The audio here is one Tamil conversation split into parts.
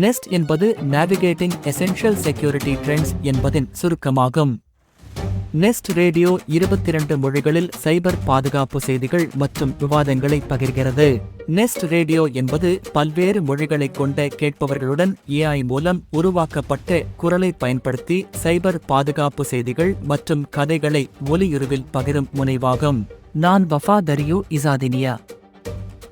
நெஸ்ட் என்பது நேவிகேட்டிங் எசென்ஷியல் செக்யூரிட்டி ட்ரெண்ட்ஸ் என்பதின் சுருக்கமாகும். நெஸ்ட் ரேடியோ இருபத்தி இரண்டு மொழிகளில் சைபர் பாதுகாப்பு செய்திகள் மற்றும் விவாதங்களை பகிர்கிறது. நெஸ்ட் ரேடியோ என்பது பல்வேறு மொழிகளைக் கொண்ட கேட்பவர்களுடன் ஏஐ மூலம் உருவாக்கப்பட்ட குரலை பயன்படுத்தி சைபர் பாதுகாப்பு செய்திகள் மற்றும் கதைகளை ஒலியுருவில் பகிரும் முனைவாகும். நான் வஃபாதரியு இசாதினியா.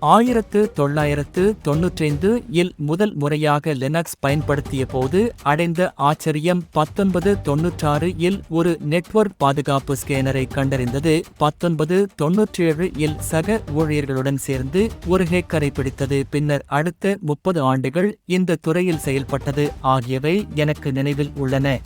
ஆயிரத்து தொள்ளாயிரத்து தொன்னூற்றைந்து இல் முதல் முறையாக லினக்ஸ் பயன்படுத்திய போது அடைந்த ஆச்சரியம் பத்தொன்பது தொன்னூற்றாறு இல் ஒரு நெட்வொர்க் பாதுகாப்பு ஸ்கேனரை கண்டறிந்தது. பத்தொன்பது தொன்னூற்றேழு இல் சக ஊழியர்களுடன் சேர்ந்து ஒரு ஹேக்கரை பிடித்தது. பின்னர் அடுத்த முப்பது ஆண்டுகள் இந்த துறையில் செயல்பட்டது. ஆகியவை எனக்கு நினைவில் உள்ளன.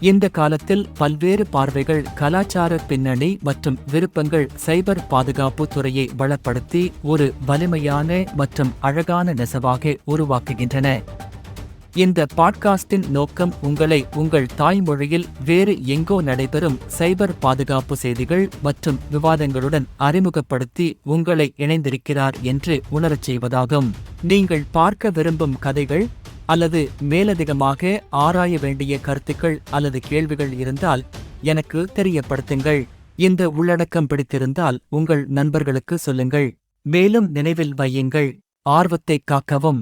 இந்த காலத்தில் பல்வேறு பார்வைகள் கலாச்சார பின்னணி மற்றும் விருப்பங்கள் சைபர் பாதுகாப்பு துறையை வளப்படுத்தி ஒரு வலிமையான மற்றும் அழகான நெசவாக உருவாக்குகின்றன. இந்த பாட்காஸ்டின் நோக்கம் உங்களை உங்கள் தாய்மொழியில் வேறு எங்கோ நடைபெறும் சைபர் பாதுகாப்பு செய்திகள் மற்றும் விவாதங்களுடன் அறிமுகப்படுத்தி உங்களை இணைந்திருக்கிறார் என்று உணரச் செய்வதாகும். நீங்கள் பார்க்க விரும்பும் கதைகள் அல்லது மேலதிகமாக ஆராய வேண்டிய கருத்துக்கள் அல்லது கேள்விகள் இருந்தால் எனக்கு தெரியப்படுத்துங்கள். இந்த உள்ளடக்கம் பிடித்திருந்தால் உங்கள் நண்பர்களுக்கு சொல்லுங்கள். மேலும் நினைவில் வையுங்கள். ஆர்வத்தை காக்கவும்.